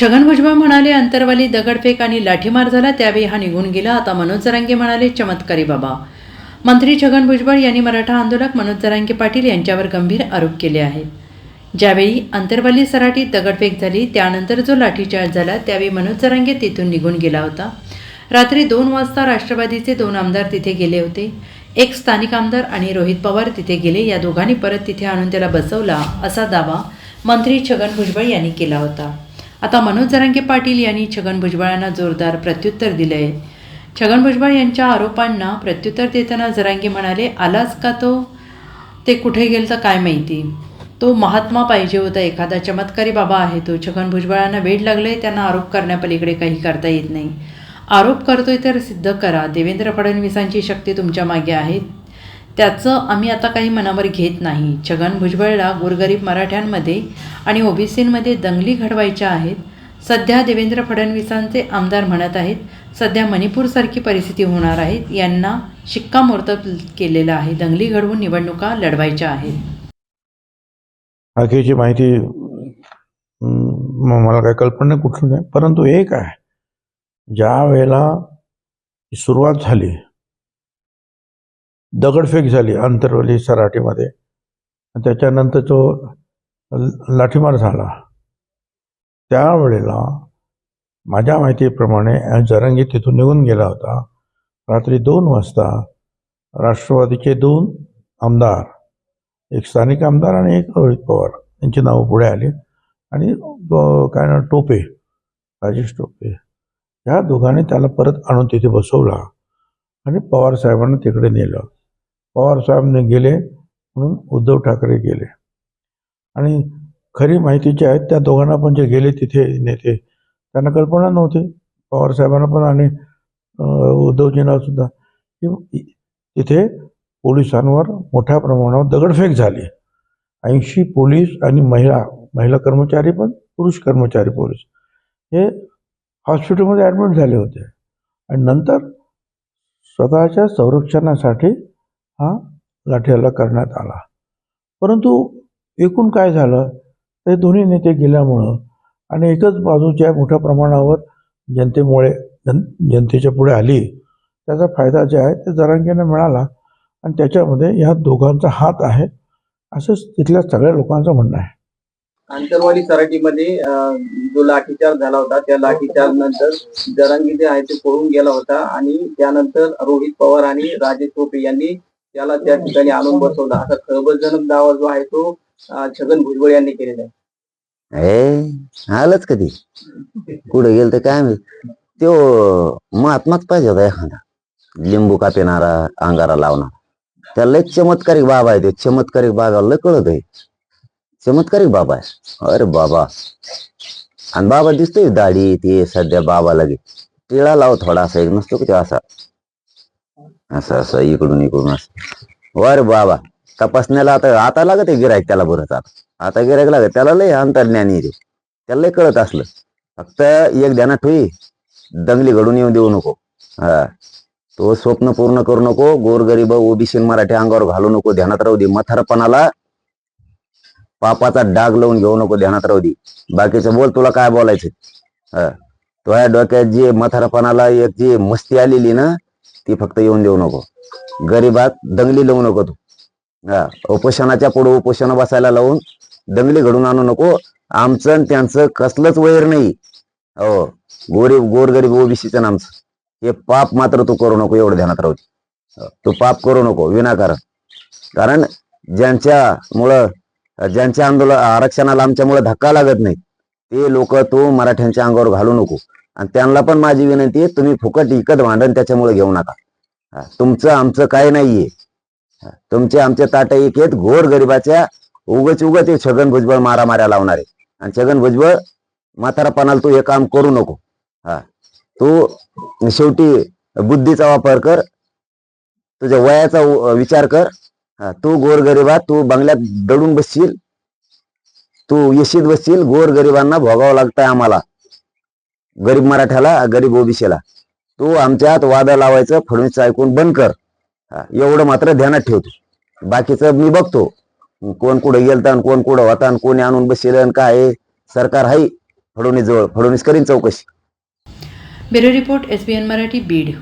छगन भुजबळ म्हणाले अंतरवाली दगडफेक आणि लाठीमार झाला त्यावेळी हा निघून गेला. आता मनोज जरांगे म्हणाले चमत्कारी बाबा. मंत्री छगन भुजबळ यांनी मराठा आंदोलक मनोज जरांगे पाटील यांच्यावर गंभीर आरोप केले आहेत. ज्यावेळी अंतरवाली सराटीत दगडफेक झाली त्यानंतर जो लाठीचार्ज झाला त्यावेळी मनोज जरांगे तिथून निघून गेला होता. रात्री दोन वाजता राष्ट्रवादीचे दोन आमदार तिथे गेले होते. एक स्थानिक आमदार आणि रोहित पवार तिथे गेले. या दोघांनी परत तिथे आणून त्याला बसवला असा दावा मंत्री छगन भुजबळ यांनी केला होता. आता मनोज जरांगे पाटील यांनी छगन भुजबळांना जोरदार प्रत्युत्तर दिलं आहे छगन भुजबळ यांच्या आरोपांना प्रत्युत्तर देताना जरांगे म्हणाले आलाच का तो? ते कुठे गेलं तर काय माहिती? तो महात्मा पाहिजे होता एखादा चमत्कारी बाबा आहे तो. छगन भुजबळांना वेळ लागले त्यांना आरोप करण्यापलीकडे काही करता येत नाही. आरोप करतोय तर सिद्ध करा. देवेंद्र फडणवीसांची शक्ती तुमच्या मागे आहे. त्याचं आम्ही आता काही मनावर घेत नाही. छगन भुजबळला गोरगरीब मराठ्यांमध्ये आणि ओबीसींमध्ये दंगली घडवायच्या आहेत. सध्या देवेंद्र फडणवीसांचे आमदार म्हणत आहेत सध्या मणिपूरसारखी परिस्थिती होणार आहे. यांना शिक्कामोर्तब केलेलं आहे. दंगली घडवून निवडणुका लढवायच्या आहेत. बाकीची माहिती मला काही कल्पना नाही कुठून नाही परंतु एक आहे. ज्या वेळेला सुरुवात झाली दगडफेक झाली अंतरवली सराटीमध्ये. त्याच्यानंतर तो ल- लाठीमार झाला. त्यावेळेला माझ्या माहितीप्रमाणे जरंगी तिथून निघून गेला होता. रात्री दोन वाजता राष्ट्रवादीचे दोन आमदार एक स्थानिक आमदार आणि एक रोहित पवार यांची नावं पुढे आली. आणि काय ना टोपे राजेश टोपे ह्या दोघांनी त्याला परत आणून तिथे बसवला. आणि पवार साहेबांना तिकडे नेलं. पवारसाहेबने गेले म्हणून उद्धव ठाकरे गेले. आणि खरी माहिती जी आहे त्या दोघांना पण जे गेले तिथे नेते त्यांना कल्पना नव्हती. पवारसाहेबांना पण आणि उद्धवजींना सुद्धा. की तिथे पोलिसांवर मोठ्या प्रमाणावर दगडफेक झाली. ऐंशी पोलीस आणि महिला महिला कर्मचारी पण पुरुष कर्मचारी पोलीस. हे हॉस्पिटलमध्ये ॲडमिट झाले होते. आणि नंतर स्वतःच्या संरक्षणासाठी हा लाठीहल्ला करण्यात आला. परंतु एकूण काय झालं? ते दोन्ही नेते गेल्यामुळं आणि एकच बाजूच्या मोठ्या प्रमाणावर जनतेमुळे जन जनतेच्या पुढे आली. त्याचा फायदा जे आहे ते जरांगीनं मिळाला आणि त्याच्यामध्ये ह्या दोघांचा हात आहे असं तिथल्या सगळ्या लोकांचं म्हणणं आहे. आंतरवाली सराटीमध्ये जो लाठीचार झाला होता त्या लाठीचार नंतर जरांगी जे आहे ते पळून गेला होता आणि त्यानंतर रोहित पवार आणि राजेश टोपे यांनी त्याला त्या ठिकाणी आणून बसवला. असा खळबळजनक दावा जो आहे तो छगन भुजबळ यांनी केलेला आहे. ए आलंच कधी? कुठे गेल तर काय माहीत? तो महात्माच पाहिजे होता एखादा. लिंबू कापिणारा अंगारा लावणारा. त्याला लय चमत्कारिक बाबा आहे ते. चमत्कारिक बाबाला लय कळत आहे. चमत्कारिक बाबा आहे. अरे बाबा. आणि बाबा दिसतोय दाढी ते सध्या बाबा लगे. टिळा लाव थोडासा एक नसतो का असा? असं असं इकडून इकडून असं. वर बाबा तपासण्याला आता आता लागत आहे गिरायक त्याला बरंच आता. आता गिरायक लागत त्याला लय अंतर्ज्ञानी रे त्याला लय कळत असलं. फक्त एक ध्यानात ठेवी दंगली घडून येऊन देऊ नको. हा. तो स्वप्न पूर्ण करू नको. गोरगरीब ओबीसी मराठी अंगावर घालू नको. ध्यानात राहू दे. मथारपणाला पापाचा डाग लावून घेऊ नको. ध्यानात राहू दे. बाकीचं बोल तुला काय बोलायचं? हा. तुझ्या डोक्यात जे मथारपणाला एक जी मस्ती आलेली ना ती फक्त येऊन देऊ नको. गरीबात दंगली लावू नको तू. हा उपोषणाच्या पुढे उपोषण बसायला लावून दंगली घडून आणू नको. आमचं आणि त्यांचं कसलंच वैर नाही. हो गोरीब गोरगरीब ओबीसीचं आमचं. हे पाप मात्र तू करू नको एवढं ध्यानात राहू हो, तू पाप करू नको विनाकारण. कारण ज्यांच्यामुळं ज्यांच्या आंदोलन आरक्षणाला आमच्यामुळे धक्का लागत नाही ते लोक तू मराठ्यांच्या अंगावर घालू नको. आणि त्यांना पण माझी विनंती आहे तुम्ही फुकट इकत भांडण त्याच्यामुळे घेऊ नका. हा, तुमचं आमचं काय नाहीये. तुमचे आमचे ताट एक आहेत घोर गरिबाच्या उगच उगच हे छगन भुजबळ मारा माऱ्या लावणारे. आणि छगन भुजबळ म्हातारापणाला तू हे काम करू नको. हा तू शेवटी बुद्धीचा वापर कर तुझ्या वयाचा विचार कर. हा, तू गोरगरिबा तू बंगल्यात दडून बसशील. तू येशीत बसशील गोरगरिबांना भोगावं लागतंय आम्हाला. गरीब मराठ्याला गरीब ओबीसीला. तू आमच्यात वादा लावायचं फडणवीसचं ऐकून बंद कर. एवढं मात्र ध्यानात ठेवतो बाकीचं मी बघतो. कोण कुठं गेलता कोण कुठं होता आणि कोणी आणून बसेल आणि काय सरकार आहे फडणवीस जवळ फडणवीस करीन चौकशी. Bureau report S B N Marathi Beed.